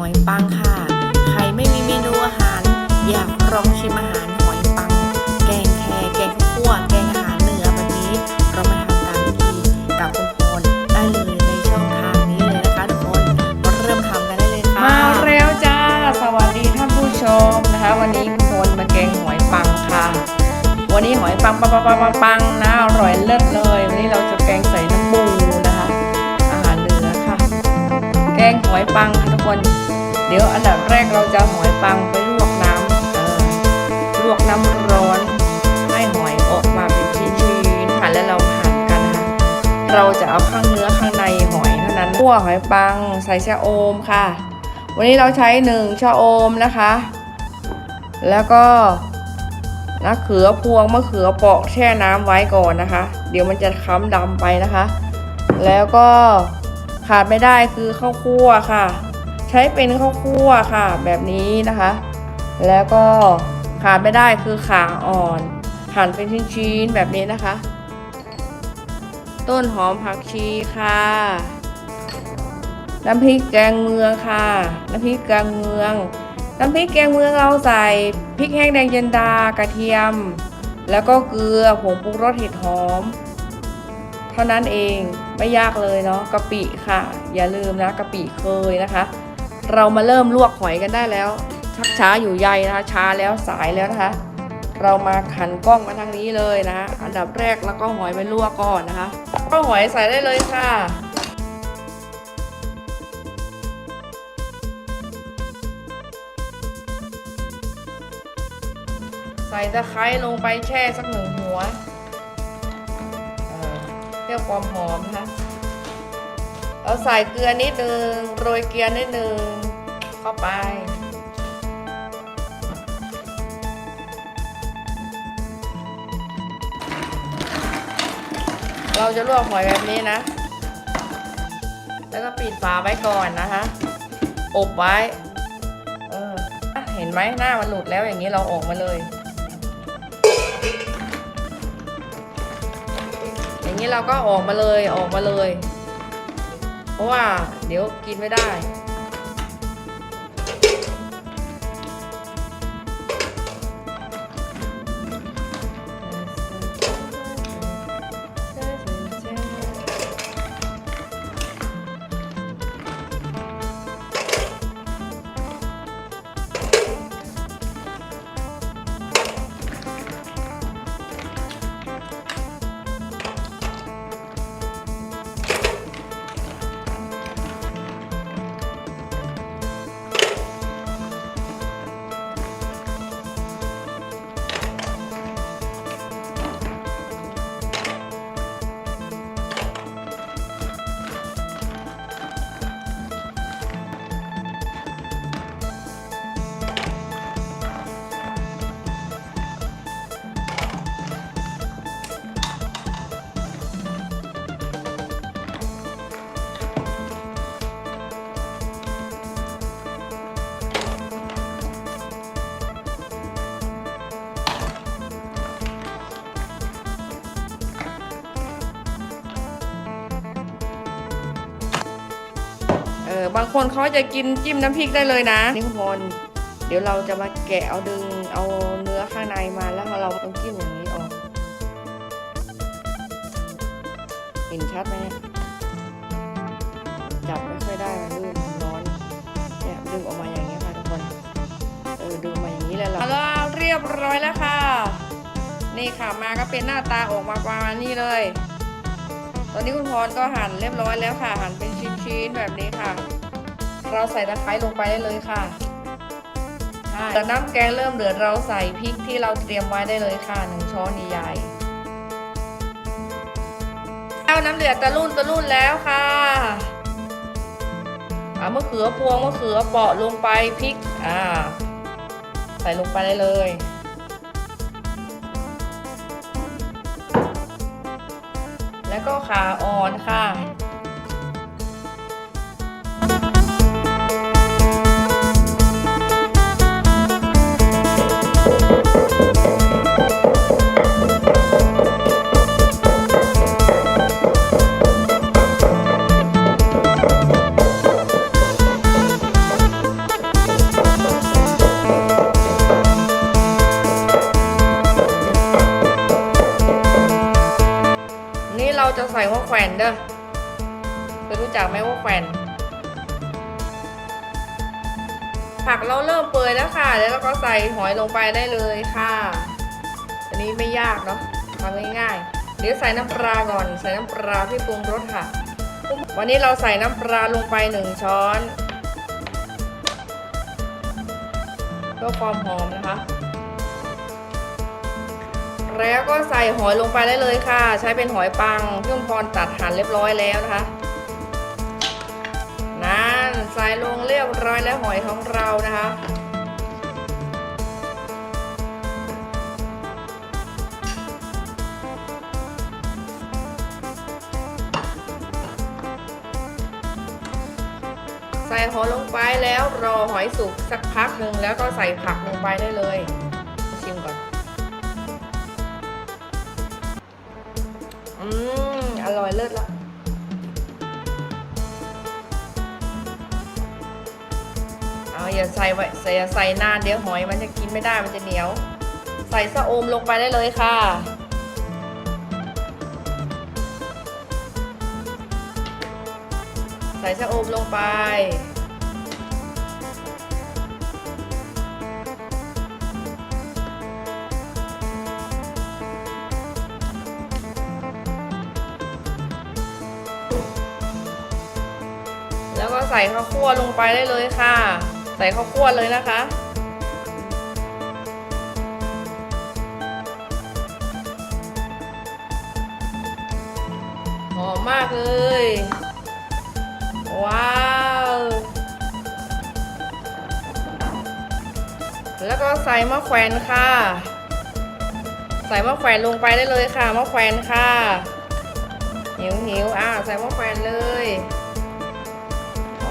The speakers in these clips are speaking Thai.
อยปังค่ะ ใครไม่มีเมนูอาหาร อยากลองชิมอาหารหอยปัง แกงแคแกงขั่วแกงอาหารเหนือแบบนี้เรามาทำตามวิธีกับคุณพลได้เลยในช่องทางนี้เลยนะคะทุกคนมาเริ่มทำกันได้เลยค่ะ มาเร็วจ้า สวัสดีท่านผู้ชมนะคะ วันนี้คุณพลมาแกงหอยปังค่ะ วันนี้หอยปังปังปังปังปังปังนะอร่อยเลิศเลย วันนี้เราจะแกงใส่น้ำปูนะคะ อาหารเหนือค่ะ แกงหอยปังค่ะทุกคน เดี๋ยวอันดับแรกเราจะหอยปังไปลวกน้ำลวกน้ำร้อนให้หอยออกมาเป็นชิ้นๆค่ะแล้วเราหั่นกันนะคะเราจะเอาข้างเนื้อข้างในหอยเท่านั้นคั่วหอยปังใส่ชะโอมค่ะ วันนี้เราใช้หนึ่งชะโอมนะคะ แล้วก็มะเขือพวงมะเขือเปาะแช่น้ำไว้ก่อนนะคะ เดี๋ยวมันจะค้ำดำไปนะคะ แล้วก็ขาดไม่ได้คือข้าวคั่วค่ะ ใช้เป็นข้าวคั่วค่ะ แบบนี้นะคะ แล้วก็ขาดไม่ได้คือขาอ่อนหั่นเป็นชิ้นๆแบบนี้นะคะ ต้นหอมผักชีค่ะ น้ำพริกแกงเมืองค่ะ น้ำพริกแกงเมือง น้ำพริกแกงเมืองเราใส่พริกแห้งแดงเย็นดากระเทียม แล้วก็เกลือผงปรุงรสเห็ดหอม เท่านั้นเองไม่ยากเลยเนาะกะปิค่ะ อย่าลืมนะกะปิเคยนะคะ เรามาเริ่มลวกหอยกันได้แล้ว ชักช้าอยู่ใยนะคะช้าแล้วสายแล้วนะคะ เรามาขันกล้องมาทางนี้เลยนะคะอันดับแรกแล้วก็หอยไปลวกก่อนนะคะก็หอยใส่ได้เลยค่ะใส่ตะไคร้ลงไปแช่สักหนึ่งหัวเอ่อเพื่อความหอมนะคะ เราใส่เกลือนิดนึงโรยเกลือนิดนึงเข้าไป เราจะลวกหอยแบบนี้นะ แล้วก็ปิดฝาไว้ก่อนนะคะ อบไว้ เออ เห็นไหมหน้ามันหลุดแล้วอย่างนี้เราออกมาเลย อย่างนี้เราก็ออกมาเลยออกมาเลย เพราะว่าเดี๋ยวกินไม่ได้ ออบางคนเขาจะกินจิ้มน้ำพริกได้เลยนะนี่คุณพลเดี๋ยวเราจะมาแกะเอาดึงเอาเนื้อข้างในมาแล้วเราต้องจิ้มอย่างนี้ออกเห็นชัดไหมเนี่ยจับไม่ค่อยได้มันลื่นมันร้อนเนี่ยดึงออกมาอย่างนี้ยค่ะทุกคนเออดึงมาอย่างนี้เลยเหรอแล้วเรียบร้อยแล้วค่ะ นี่ค่ะมาก็เป็นหน้าตาออกมาประมาณนี้เลย ตอนนี้คุณพรก็หั่นเรียบร้อยแล้วค่ะ หั่นเป็นชิ้นๆแบบนี้ค่ะ เราใส่ตะไคร้ลงไปได้เลยค่ะแต่น้ำแกงเริ่มเดือดเราใส่พริกที่เราเตรียมไว้ได้เลยค่ะหนึ่งช้อนใหญ่ๆเอาน้ำเดือดตะลุ่นตะลุ่นแล้วค่ะเอามะเขือพวงมะเขือเปาะลงไปพริกอ่าใส่ลงไปได้เลยแล้วก็ขาอ่อนค่ะ รู้จักไหมว่าแขวนผักเราเริ่มเปื่อยแล้วค่ะ แล้วเราก็ใส่หอยลงไปได้เลยค่ะ อันนี้ไม่ยากเนาะทำง่ายๆ เดี๋ยวใส่น้ำปลาก่อน ใส่น้ำปลาที่ปรุงรสค่ะ วันนี้เราใส่น้ำปลาลงไปหนึ่งช้อนเพื่อความหอมนะคะ แล้วก็ใส่หอยลงไปได้เลยค่ะ ใช้เป็นหอยปังพี่อุ้มพรตัดหั่นเรียบร้อยแล้วนะคะนั่นใส่ลงเรียบร้อยแล้วหอยของเรานะคะใส่หอยลงไปแล้วรอหอยสุกสักพักหนึ่งแล้วก็ใส่ผักลงไปได้เลย อยเลิศละเอาอย่าใส่ไว้ใส่อย่าใส่นานเดี๋ยวหอยมันจะกินไม่ได้มันจะเหนียว ใส่สะอมลงไปได้เลยค่ะใส่ชะอมลงไป ใส่ข้าวคั่วลงไปได้เลยค่ะ ใส่ข้าวคั่วเลยนะคะ หอมมากเลย ว้าว แล้วก็ใส่มะแขวนค่ะ ใส่มะแขวนลงไปได้เลยค่ะมะแขวนค่ะหิวหิวอะใส่มะแขวนเลย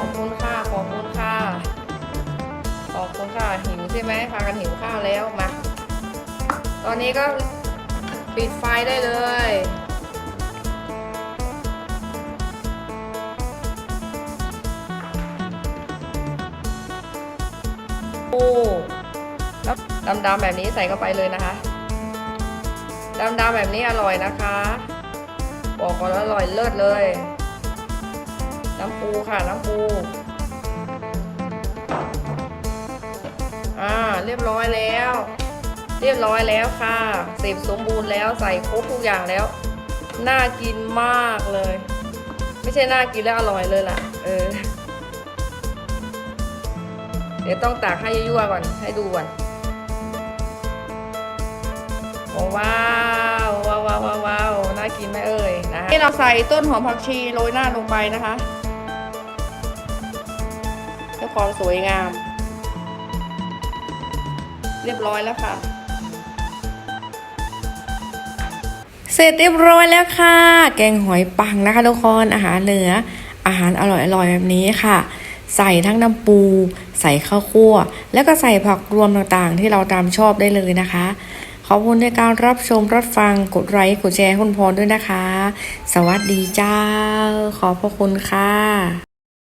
อบคุณค่ะ ขอบคุณค่ะ ขอบคุณค่ะ หิวใช่ไหมพากันหิวข้าวแล้วมา ตอนนี้ก็ปิดไฟได้เลยปูแล้วดำๆแบบนี้ใส่เข้าไปเลยนะคะดำๆแบบนี้อร่อยนะคะ บอกก่อนอร่อยเลิศเลย น้ำปูค่ะน้ำปูอ่าเรียบร้อยแล้ว เรียบร้อยแล้วค่ะเสร็จสมบูรณ์แล้วใส่ครบทุกอย่างแล้ว น่ากินมากเลย ไม่ใช่น่ากินแล้วอร่อยเลยล่ะ เออ เดี๋ยวต้องตากให้ยั่วก่อนให้ดูก่อนว้าวว้าวว้าวว้าวว้าวน่ากินไหมเอ่ยนะนี่เราใส่ต้นหอมผักชีโรยหน้าลงไปนะคะ ความสวยงาม เรียบร้อยแล้วค่ะ เสร็จเรียบร้อยแล้วค่ะ แกงหอยปังนะคะทุกคนอาหารเหนือ อาหารอร่อยๆแบบนี้ค่ะ ใส่ทั้งน้ำปู ใส่ข้าวคั่ว แล้วก็ใส่ผักรวมต่างๆ ที่เราตามชอบได้เลยนะคะขอบคุณในการรับชมรับฟังกดไลค์กดแชร์คุณพรด้วยนะคะ สวัสดีเจ้า ขอบพระคุณค่ะ